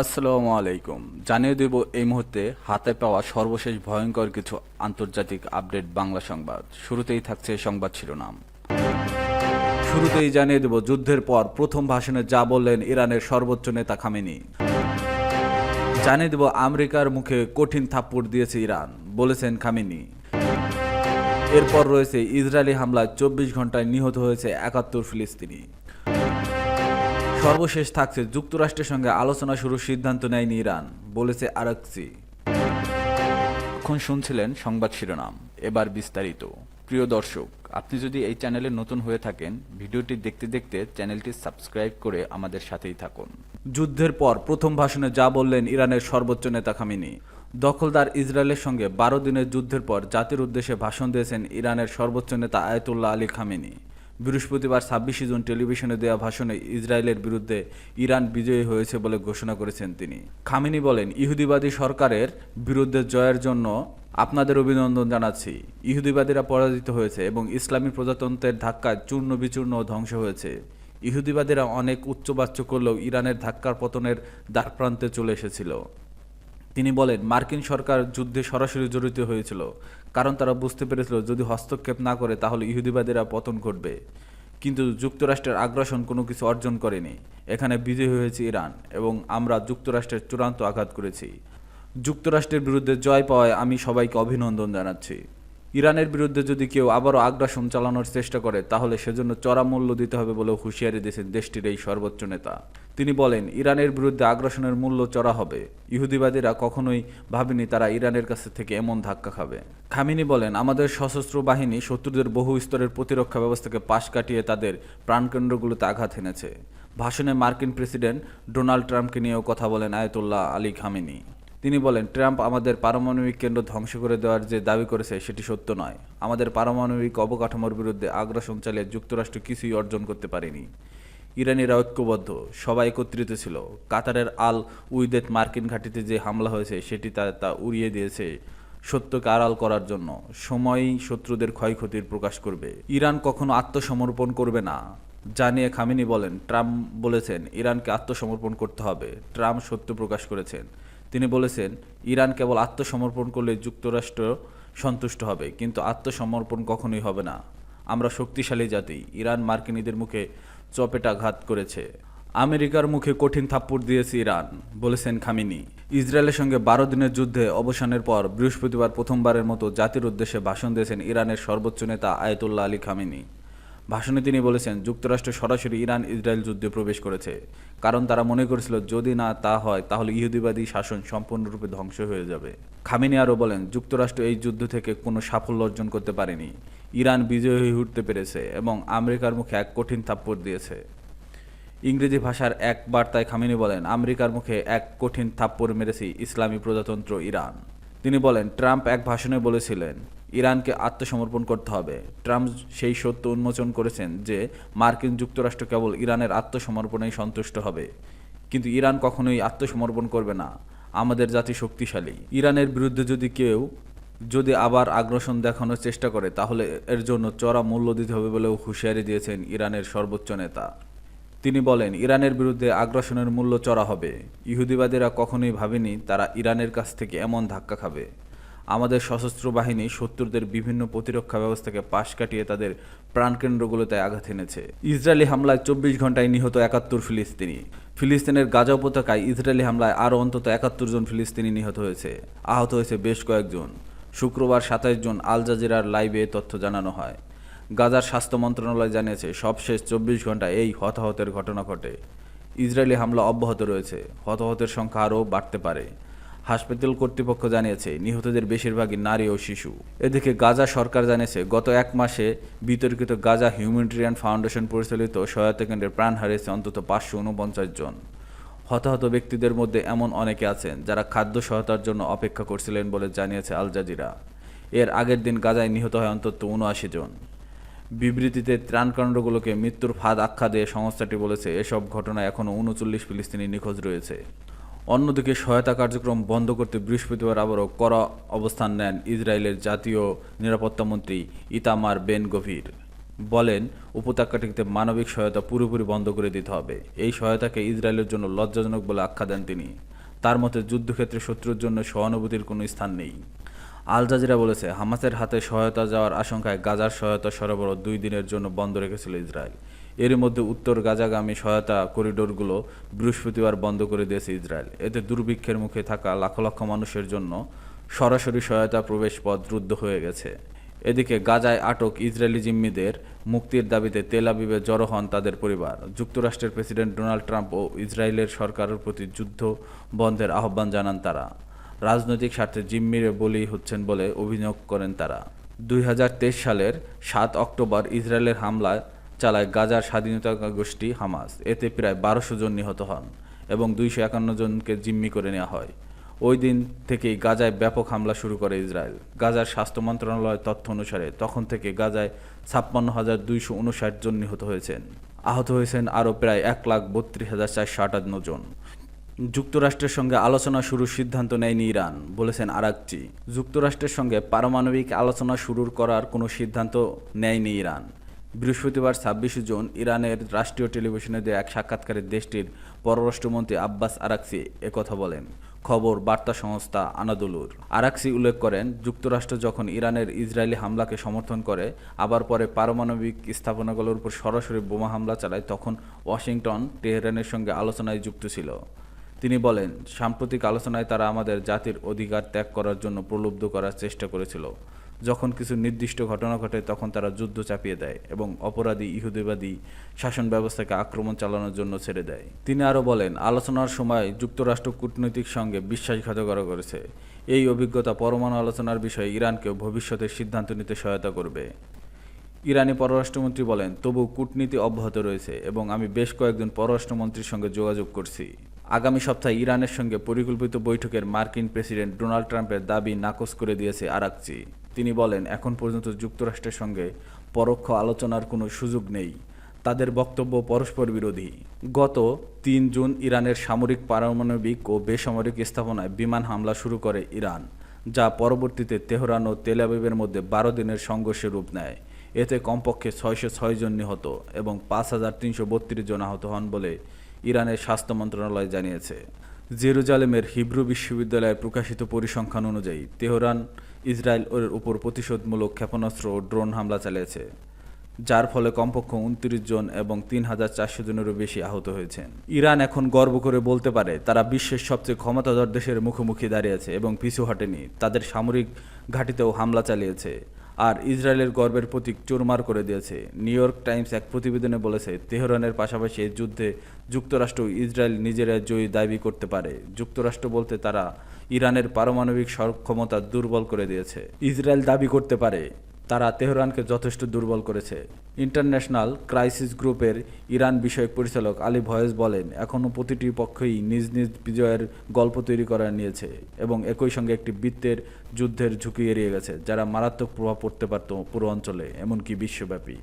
আসসালামু আলাইকুম। জানিয়ে দেব এই মুহূর্তে হাতে পাওয়া সর্বশেষ ভয়ঙ্কর কিছু আন্তর্জাতিক আপডেট বাংলা সংবাদ। শুরুতেই থাকছে সংবাদ শিরোনাম। শুরুতেই জানিয়ে দেব যুদ্ধের পর প্রথম ভাষণে যা বললেন ইরানের সর্বোচ্চ নেতা খামেনি। জানিয়ে দেব আমেরিকার মুখে কঠিন থাপ্পড় দিয়েছে ইরান, বলেছেন খামেনি। এরপর রয়েছে ইসরায়েলি হামলায় চব্বিশ ঘন্টায় নিহত হয়েছে একাত্তর ফিলিস্তিনি। সর্বশেষ থাকছে যুক্তরাষ্ট্রের সঙ্গে আলোচনা শুরুর সিদ্ধান্ত নেয়নি ইরান, বলেছে আরাকসি এখন শুনছিলেন সংবাদ শিরোনাম। এবার বিস্তারিত। প্রিয় দর্শক, আপনি যদি এই চ্যানেলে নতুন হয়ে থাকেন, ভিডিওটি দেখতে দেখতে চ্যানেলটি সাবস্ক্রাইব করে আমাদের সাথেই থাকুন। যুদ্ধের পর প্রথম ভাষণে যা বললেন ইরানের সর্বোচ্চ নেতা খামিনি। দখলদার ইসরায়েলের সঙ্গে বারো দিনের যুদ্ধের পর জাতির উদ্দেশ্যে ভাষণ দিয়েছেন ইরানের সর্বোচ্চ নেতা আয়তুল্লাহ আলী খামেনি। বৃহস্পতিবার ছাব্বিশে জুন টেলিভিশনে দেওয়া ভাষণে ইসরায়েলের বিরুদ্ধে ইরান বিজয়ী হয়েছে বলে ঘোষণা করেছেন তিনি। খামিনি বলেন, ইহুদিবাদী সরকারের বিরুদ্ধে জয়ের জন্য আপনাদের অভিনন্দন জানাচ্ছি। ইহুদিবাদীরা পরাজিত হয়েছে এবং ইসলামী প্রজাতন্ত্রের ধাক্কায় চূর্ণ বিচূর্ণ ধ্বংস হয়েছে। ইহুদিবাদীরা অনেক উচ্চবাচ্য করলেও ইরানের ধাক্কার পতনের দ্বারপ্রান্তে চলে এসেছিল। তিনি বলেন, মার্কিন সরকার যুদ্ধে সরাসরি জড়িত হয়েছিল। কারণ তারা বুঝতে পেরেছিল, যদি হস্তক্ষেপ না করে, তাহলে ইহুদিবাদীরা পতন ঘটবে। কিন্তু যুক্তরাষ্ট্রের আগ্রাসন কোনো কিছু অর্জন করেনি। এখানে বিজয়ী হয়েছে ইরান এবং আমরা যুক্তরাষ্ট্রের চূড়ান্ত আঘাত করেছি। যুক্তরাষ্ট্রের বিরুদ্ধে জয় পাওয়ায় আমি সবাইকে অভিনন্দন জানাচ্ছি। ইরানের বিরুদ্ধে যদি কেউ আবারও আগ্রাসন চালানোর চেষ্টা করে, তাহলে সেজন্য চড়া মূল্য দিতে হবে বলেও হুঁশিয়ারি দিয়েছেন দেশটির এই সর্বোচ্চ নেতা। তিনি বলেন, ইরানের বিরুদ্ধে আগ্রাসনের মূল্য চড়া হবে। ইহুদিবাদীরা কখনোই ভাবেনি তারা ইরানের কাছে থেকে এমন ধাক্কা খাবে। খামিনি বলেন, আমাদের সশস্ত্র বাহিনী শত্রুদের বহু স্তরের প্রতিরক্ষা ব্যবস্থাকে পাশ কাটিয়ে তাদের প্রাণকেন্দ্রগুলোতে আঘাত এনেছে। ভাষণে মার্কিন প্রেসিডেন্ট ডোনাল্ড ট্রাম্পকে নিয়েও কথা বলেন আয়তুল্লাহ আলী খামিনি। তিনি বলেন, ট্রাম্প আমাদের পারমাণবিক কেন্দ্র ধ্বংস করে দেওয়ার যে দাবি করেছে সেটি সত্য নয়। আমাদের পারমাণবিক অবকাঠামোর বিরুদ্ধে আগ্রাসন চালিয়ে যুক্তরাষ্ট্র কিছুই অর্জন করতে পারেনি। ইরানিরা ঐক্যবদ্ধ সবাই একত্রিত ছিল। কাতারের আল উইদেত মার্কিন ঘাঁটিতে যে হামলা হয়েছে সেটি তা তা উড়িয়ে দিয়েছে সত্যকে আড়াল করার জন্য। সময়ই শত্রুদের ক্ষয়ক্ষতির প্রকাশ করবে। ইরান কখনো আত্মসমর্পণ করবে না। জানিয়ে খামিনি বলেন, ট্রাম্প বলেছেন, ইরানকে আত্মসমর্পণ করতে হবে। ট্রাম্প সত্য প্রকাশ করেছেন। তিনি বলেছেন, ইরান কেবল আত্মসমর্পণ করলে যুক্তরাষ্ট্র সন্তুষ্ট হবে, কিন্তু আত্মসমর্পণ কখনোই হবে না। আমরা শক্তিশালী জাতি, ইরান মার্কিনীদের মুখে চপেটাঘাত করেছে। আমেরিকার মুখে কঠিন থাপ্পড় দিয়েছে ইরান, বলেছেন খামিনি। ইসরায়েলের সঙ্গে বারো দিনের যুদ্ধে অবসানের পর বৃহস্পতিবার প্রথমবারের মতো জাতির উদ্দেশ্যে ভাষণ দিয়েছেন ইরানের সর্বোচ্চ নেতা আয়তুল্লাহ আলী খামিনি। ভাষণে তিনি বলেছেন, যুক্তরাষ্ট্র সরাসরি ইরান ইসরায়েল যুদ্ধে প্রবেশ করেছে। কারণ তারা মনে করেছিল, যদি না তা হয়, তাহলে ইহুদিবাদী শাসন সম্পূর্ণরূপে ধ্বংস হয়ে যাবে। খামিনি আরও বলেন, যুক্তরাষ্ট্র এই যুদ্ধ থেকে কোনো সাফল্য অর্জন করতে পারেনি। ইরান বিজয়ী হয়ে উঠতে পেরেছে এবং আমেরিকার মুখে এক কঠিন থাপ্পড় দিয়েছে। ইংরেজি ভাষার এক বার্তায় খামিনি বলেন, আমেরিকার মুখে এক কঠিন থাপ্পড় মেরেছে ইসলামী প্রজাতন্ত্র ইরান। তিনি বলেন, ট্রাম্প এক ভাষণে বলেছিলেন ইরানকে আত্মসমর্পণ করতে হবে। ট্রাম্প সেই সত্য উন্মোচন করেছেন যে মার্কিন যুক্তরাষ্ট্র কেবল ইরানের আত্মসমর্পণেই সন্তুষ্ট হবে। কিন্তু ইরান কখনোই আত্মসমর্পণ করবে না। আমাদের জাতি শক্তিশালী। ইরানের বিরুদ্ধে যদি কেউ যদি আবার আগ্রাসন দেখানোর চেষ্টা করে, তাহলে এর জন্য চড়া মূল্য দিতে হবে বলেও হুঁশিয়ারি দিয়েছেন ইরানের সর্বোচ্চ নেতা। তিনি বলেন, ইরানের বিরুদ্ধে আগ্রাসনের মূল্য চড়া হবে। ইহুদিবাদীরা কখনোই ভাবেনি তারা ইরানের কাছ থেকে এমন ধাক্কা খাবে। আমাদের সশস্ত্র বাহিনী শত্রুদের বিভিন্ন প্রতিরক্ষা ব্যবস্থাকে পাশ কাটিয়ে তাদের প্রাণকেন্দ্রগুলোতে আঘাত এনেছে। ইসরায়েলি হামলায় চব্বিশ ঘন্টায় নিহত একাত্তর ফিলিস্তিনি। ফিলিস্তিনের গাজা উপত্যকায় ইসরায়েলি হামলায় আরও অন্তত একাত্তর জন ফিলিস্তিনি নিহত হয়েছে। আহত হয়েছে বেশ কয়েকজন। শুক্রবার সাতাইশ জন আল জাজিরার লাইভে তথ্য জানানো হয়। গাজার স্বাস্থ্য মন্ত্রণালয় জানিয়েছে, সবশেষ চব্বিশ ঘন্টায় এই হতাহতের ঘটনা ঘটে। ইসরায়েলি হামলা অব্যাহত রয়েছে। হতাহতের সংখ্যা আরও বাড়তে পারে। হাসপাতাল কর্তৃপক্ষ জানিয়েছে, নিহতদের বেশিরভাগই নারী ও শিশু। এদিকে গাজা সরকার জানিয়েছে, গত এক মাসে বিতর্কিত গাজা হিউম্যানিটেরিয়ান ফাউন্ডেশন পরিচালিত সহায়তা কেন্দ্রে প্রাণ হারিয়েছে অন্তত পাঁচশো উনপঞ্চাশ জন। হতাহত ব্যক্তিদের মধ্যে এমন অনেকে আছেন যারা খাদ্য সহায়তার জন্য অপেক্ষা করছিলেন বলে জানিয়েছে আল জাজিরা। এর আগের দিন গাজায় নিহত হয় অন্তত উনআশি জন। বিবৃতিতে ত্রাণকাণ্ডগুলোকে মৃত্যুর ফাঁদ আখ্যা দিয়ে সংস্থাটি বলেছে, এসব ঘটনায় এখনও উনচল্লিশ ফিলিস্তিনি নিখোঁজ রয়েছে। অন্যদিকে সহায়তা কার্যক্রম বন্ধ করতে বৃহস্পতিবার আবারও কড়া অবস্থান নেন ইসরায়েলের জাতীয় নিরাপত্তা মন্ত্রী ইতামার বেন গভীর। বলেন, উপত্যকাটিতে মানবিক সহায়তা পুরোপুরি বন্ধ করে দিতে হবে। এই সহায়তাকে ইসরায়েলের জন্য লজ্জাজনক বলে আখ্যা দেন তিনি। তার মতে, যুদ্ধক্ষেত্রে শত্রুর জন্য সহানুভূতির কোনো স্থান নেই। আল জাজিরা বলেছে, হামাসের হাতে সহায়তা যাওয়ার আশঙ্কায় গাজার সহায়তা সরবরাহ দুই দিনের জন্য বন্ধ রেখেছিল ইসরায়েল। এর মধ্যে উত্তর গাজাগামী সহায়তা করিডোরগুলো বৃহস্পতিবার বন্ধ করে দিয়েছে ইসরায়েল। এতে দুর্ভিক্ষের মুখে থাকা লাখ লক্ষ মানুষের জন্য সরাসরি সহায়তা প্রবেশ পথ রুদ্ধ হয়ে গেছে। এদিকে গাজায় আটক ইসরায়েলি জিম্মিদের মুক্তির দাবিতে তেল আবিবে জড়ো হন তাদের পরিবার। যুক্তরাষ্ট্রের প্রেসিডেন্ট ডোনাল্ড ট্রাম্প ও ইসরায়েলের সরকারের প্রতি যুদ্ধ বন্ধের আহ্বান জানান তারা। রাজনৈতিক স্বার্থে জিম্মিরে বলি হচ্ছেন বলে অভিযোগ করেন তারা। দুই হাজার তেইশ সালের সাত অক্টোবর ইসরায়েলের হামলা চালায় গাজার স্বাধীনতা গোষ্ঠী হামাস। এতে প্রায় বারোশো জন নিহত হন এবং দুইশো একান্ন জনকে জিম্মি করে নেওয়া হয়। ওই দিন থেকেই গাজায় ব্যাপক হামলা শুরু করে ইসরায়েল। গাজার স্বাস্থ্য মন্ত্রণালয়ের তথ্য অনুসারে তখন থেকে গাজায় ছাপ্পান্ন হাজার দুইশো উনষাট জন নিহত হয়েছেন। আহত হয়েছেন আরও প্রায় এক লাখ বত্রিশ হাজার চারশো আটান্ন জন। যুক্তরাষ্ট্রের সঙ্গে আলোচনা শুরুর সিদ্ধান্ত নেয়নি ইরান, বলেছেন আরাকচি। যুক্তরাষ্ট্রের সঙ্গে পারমাণবিক আলোচনা শুরুর করার কোনো সিদ্ধান্ত নেয়নি ইরান। বৃহস্পতিবার ছাব্বিশে জুন ইরানের রাষ্ট্রীয় টেলিভিশনে দেয়া এক সাক্ষাৎকারে দেশটির পররাষ্ট্রমন্ত্রী আব্বাস আরাকসি একথা বলেন। খবর, বার্তা সংস্থা আনাদুলুর। আরাকসি উল্লেখ করেন, যুক্তরাষ্ট্র যখন ইরানের ইসরায়েলি হামলাকে সমর্থন করে, আবার পরে পারমাণবিক স্থাপনাগুলোর উপর সরাসরি বোমা হামলা চালায়, তখন ওয়াশিংটন, তেহরানের সঙ্গে আলোচনায় যুক্ত ছিল। তিনি বলেন, সাম্প্রতিক আলোচনায় তারা আমাদের জাতির অধিকার ত্যাগ করার জন্য প্রলুব্ধ করার চেষ্টা করেছিল। যখন কিছু নির্দিষ্ট ঘটনা ঘটে, তখন তারা যুদ্ধ চাপিয়ে দেয় এবং অপরাধী, ইহুদিবাদী শাসন ব্যবস্থাকে আক্রমণ চালানোর জন্য ছেড়ে দেয়। তিনি আরও বলেন, আলোচনার সময় যুক্তরাষ্ট্র কূটনৈতিক সঙ্গে বিশ্বাসঘাতকতা করেছে। এই অভিজ্ঞতা পরমাণু আলোচনার বিষয়ে ইরানকেও ভবিষ্যতে সিদ্ধান্ত নিতে সহায়তা করবে। ইরানি পররাষ্ট্রমন্ত্রী বলেন, তবু কূটনীতি অব্যাহত রয়েছে এবং আমি বেশ কয়েকজন পররাষ্ট্রমন্ত্রীর সঙ্গে যোগাযোগ করছি। আগামী সপ্তাহে ইরানের সঙ্গে পরিকল্পিত বৈঠকের মার্কিন প্রেসিডেন্ট ডোনাল্ড ট্রাম্পের দাবি নাকচ করে দিয়েছে আরাকচি। তিনি বলেন, এখন পর্যন্ত যুক্তরাষ্ট্রের সঙ্গে পরোক্ষ আলোচনার কোনো সুযোগ নেই। তাদের বক্তব্য পরস্পর বিরোধী। গত তিন জুন ইরানের সামরিক, পারমাণবিক ও বেসামরিক স্থাপনায় বিমান হামলা শুরু করে ইরান, যা পরবর্তীতে তেহরান ও তেল আবিবের মধ্যে বারো দিনের সংঘর্ষের রূপ নেয়। এতে কমপক্ষে ছয়শো ছয় জন নিহত এবং পাঁচ হাজার তিনশো বত্রিশ জন আহত হন বলে ইরানের স্বাস্থ্য মন্ত্রণালয় জানিয়েছে। জেরুজালেমের হিব্রু বিশ্ববিদ্যালয়ে প্রকাশিত পরিসংখ্যান অনুযায়ী তেহরান ইসরায়েল ওর উপর প্রতিশোধমূলক ক্ষেপণাস্ত্র ও ড্রোন হামলা চালিয়েছে, যার ফলে কমপক্ষে উনত্রিশ জন এবং তিন হাজার চারশো জনেরও বেশি আহত হয়েছেন। ইরান এখন গর্ব করে বলতে পারে, তারা বিশ্বের সবচেয়ে ক্ষমতাধর দেশের মুখোমুখি দাঁড়িয়েছে এবং পিছু হটেনি, তাদের সামরিক ঘাঁটিতেও হামলা চালিয়েছে। আর ইসরায়েলের গর্বের প্রতীক চুরমার করে দিয়েছে। নিউ ইয়র্ক টাইমস এক প্রতিবেদনে বলেছে, তেহরানের পাশাপাশি এই যুদ্ধে যুক্তরাষ্ট্র ইসরায়েল নিজেরা জয়ী দাবি করতে পারে। যুক্তরাষ্ট্র বলতে তারা ইরানের পারমাণবিক সক্ষমতা দুর্বল করে দিয়েছে। ইসরায়েল দাবি করতে পারে তারা তেহরানকে যথেষ্ট দুর্বল করেছে। ইন্টারন্যাশনাল ক্রাইসিস গ্রুপের ইরান বিষয়ক পরিচালক আলী ভয়েস বলেন, এখনও প্রতিটি পক্ষই নিজ নিজ বিজয়ের গল্প তৈরি করা নিয়েছে এবং একই সঙ্গে একটি বৃত্তের যুদ্ধের ঝুঁকি এড়িয়ে গেছে, যারা মারাত্মক প্রভাব পড়তে পারত পুরো অঞ্চলে, এমনকি বিশ্বব্যাপী।